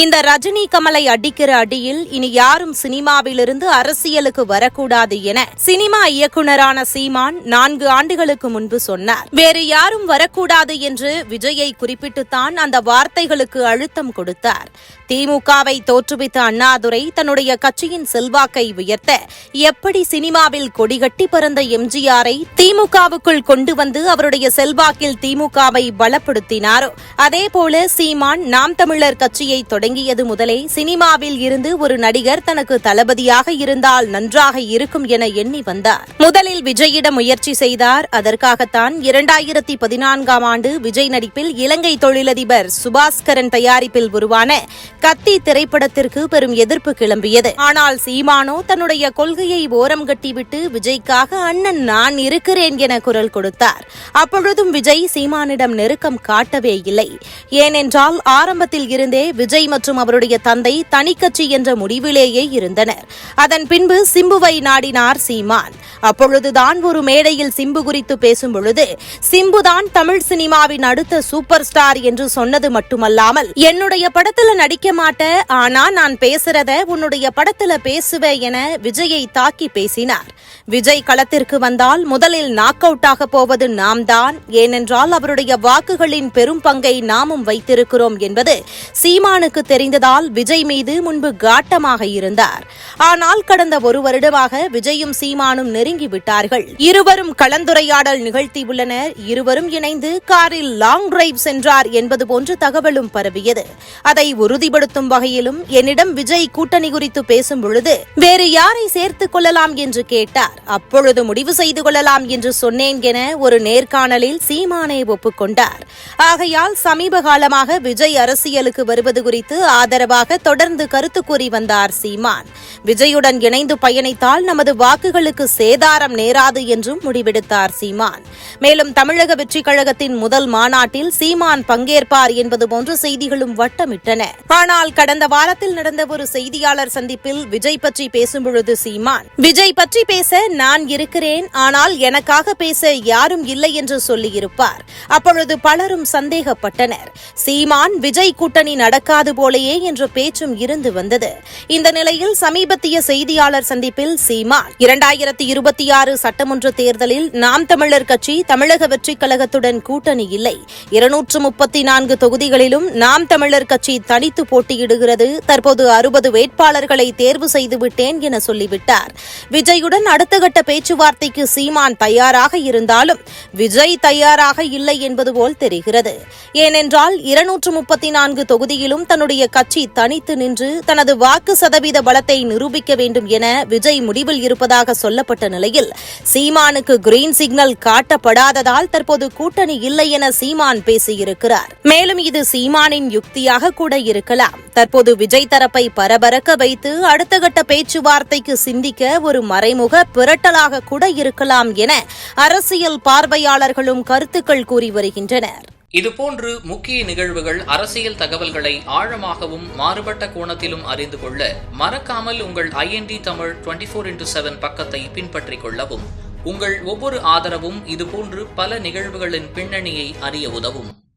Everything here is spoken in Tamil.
இந்த ரஜினி கமலை அடிக்கிற அடியில் இனி யாரும் சினிமாவிலிருந்து அரசியலுக்கு வரக்கூடாது என சினிமா இயக்குனரான சீமான் நான்கு ஆண்டுகளுக்கு முன்பு சொன்னார். வேறு யாரும் வரக்கூடாது என்று விஜயை குறிப்பிட்டுத்தான் அந்த வார்த்தைகளுக்கு அழுத்தம் கொடுத்தார். திமுகவை தோற்றுவித்த அண்ணாதுரை தன்னுடைய கட்சியின் செல்வாக்கை உயர்த்த எப்படி சினிமாவில் கொடிகட்டி பறந்த எம்ஜிஆரை திமுகவுக்குள் கொண்டு வந்து அவருடைய செல்வாக்கில் திமுகவை பலப்படுத்தினாரோ அதேபோல சீமான் நாம் தமிழர் கட்சியை தொடங்கியது முதலே சினிமாவில் இருந்து ஒரு நடிகர் தனக்கு தளபதியாக இருந்தால் நன்றாக இருக்கும் என எண்ணி வந்தார். முதலில் விஜயிட முயற்சி செய்தார். அதற்காகத்தான் இரண்டாயிரத்தி பதினான்காம் ஆண்டு விஜய் நடிப்பில் இலங்கை தொழிலதிபர் சுபாஸ்கரன் தயாரிப்பில் உருவான கத்தி திரைப்படத்திற்கு பெரும் எதிர்ப்பு கிளம்பியது. ஆனால் சீமானோ தன்னுடைய கொள்கையை ஓரம் கட்டிவிட்டு விஜய்க்காக அண்ணன் நான் இருக்கிறேன் என குரல் கொடுத்தார். அப்பொழுதும் விஜய் சீமானிடம் நெருக்கம் காட்டவே இல்லை. ஏனென்றால் ஆரம்பத்தில் இருந்தே விஜய் மற்றும் அவருடைய தந்தை தனிக்கட்சி என்ற முடிவிலேயே இருந்தனர். அதன் பின்பு சிம்புவை நாடினார் சீமான். அப்பொழுதுதான் ஒரு மேடையில் சிம்பு குறித்து பேசும் பொழுது சிம்புதான் தமிழ் சினிமாவின் அடுத்த சூப்பர் ஸ்டார் என்று சொன்னது மட்டுமல்லாமல் என்னுடைய படத்துல நடிக்க மாட்ட ஆனா நான் பேசுறத உன்னுடைய படத்துல பேசுவேன் என விஜயை தாக்கி பேசினார். விஜய் களத்திற்கு வந்தால் முதலில் நாக் அவுட் போவது நாம் தான் ஏனென்றால் அவருடைய வாக்குகளின் பெரும் பங்கை நாமும் வைத்திருக்கிறோம் என்பது சீமானுக்கு தெரிந்ததால் விஜய் மீது முன்பு காட்டமாக இருந்தார். ஆனால் கடந்த ஒரு வருடமாக விஜயும் சீமானும் நெருங்கி விட்டார்கள். இருவரும் கலந்துரையாடல் நிகழ்த்தியுள்ளனர் இருவரும் இணைந்து காரில் லாங் டிரைவ் சென்றார் என்பது போன்ற தகவலும் பரவியது. அதை உறுதிப்படுத்தும் வகையிலும் என்னிடம் விஜய் கூட்டணி குறித்து பேசும் பொழுது வேறு யாரை சேர்த்துக் கொள்ளலாம்? என்று கேட்டார். கொண்டார் அப்பொழுது முடிவு செய்து கொள்ளலாம் என்று சொன்னேன் என ஒரு நேர்காணலில் சீமானை ஒப்புக்கொண்டார் ஆகையால் சமீப காலமாக விஜய் அரசியலுக்கு வருவது குறித்து ஆதரவாக தொடர்ந்து கருத்து கூறி வந்தார் சீமான். விஜயுடன் இணைந்து பயணித்தால் நமது வாக்குகளுக்கு சேதாரம் நேராது என்றும் முடிவெடுத்தார் சீமான். மேலும் தமிழக வெற்றிக் கழகத்தின் முதல் மாநாட்டில் சீமான் பங்கேற்பார் என்பது போன்ற செய்திகளும் வட்டமிட்டன. ஆனால் கடந்த வாரத்தில் நடந்த ஒரு செய்தியாளர் சந்திப்பில் விஜய் பற்றி பேசும்பொழுது சீமான் விஜய் பற்றி பேச நான் இருக்கிறேன் ஆனால் எனக்காக பேச யாரும் இல்லை என்று சொல்லியிருப்பார். அப்பொழுது பலரும் சந்தேகப்பட்டனர். சீமான் விஜய் கூட்டணி நடக்காது போலேயே என்ற பேச்சும் இருந்து வந்தது. இந்த நிலையில் சமீபத்திய செய்தியாளர் சந்திப்பில் சீமான் இரண்டாயிரத்தி இருபத்தி ஆறு சட்டமன்ற தேர்தலில் நாம் தமிழர் கட்சி தமிழக வெற்றிக் கழகத்துடன் கூட்டணி இல்லை. இருநூற்று முப்பத்தி நான்கு தொகுதிகளிலும் நாம் தமிழர் கட்சி தனித்து போட்டியிடுகிறது. தற்போது அறுபது வேட்பாளர்களை தேர்வு செய்துவிட்டேன் என சொல்லிவிட்டார். விஜயுடன் அடுத்த கட்ட பேச்சுவார்த்தைக்கு சீமான் தயாராக இருந்தாலும் விஜய் தயாராக இல்லை என்பது போல் தெரிகிறது. ஏனென்றால் இருநூற்று முப்பத்தி நான்கு தொகுதியிலும் தன்னுடைய கட்சி தனித்து நின்று தனது வாக்கு சதவீத பலத்தை நிரூபிக்க வேண்டும் என விஜய் முடிவில் இருப்பதாக சொல்லப்பட்ட நிலையில் சீமானுக்கு கிரீன் சிக்னல் காட்டப்படாததால் தற்போது கூட்டணி இல்லை என சீமான் பேசியிருக்கிறார். மேலும் இது சீமானின் யுக்தியாக கூட இருக்கலாம். தற்போது விஜய் தரப்பை பரபரக்க வைத்து அடுத்த கட்ட பேச்சுவார்த்தைக்கு சிந்திக்க ஒரு மறைமுக பிரட்டலாக கூட இருக்கலாம் என அரசியல் பார்வையாளர்களும் கருத்துக்கள் கூறி வருகின்றனர். இதுபோன்று முக்கிய நிகழ்வுகள் அரசியல் தகவல்களை ஆழமாகவும் மாறுபட்ட கோணத்திலும் அறிந்து கொள்ள மறக்காமல் உங்கள் IND Tamil twenty four into seven பக்கத்தை பின்பற்றிக் கொள்ளவும். உங்கள் ஒவ்வொரு ஆதரவும் இதுபோன்று பல நிகழ்வுகளின் பின்னணியை அறிய உதவும்.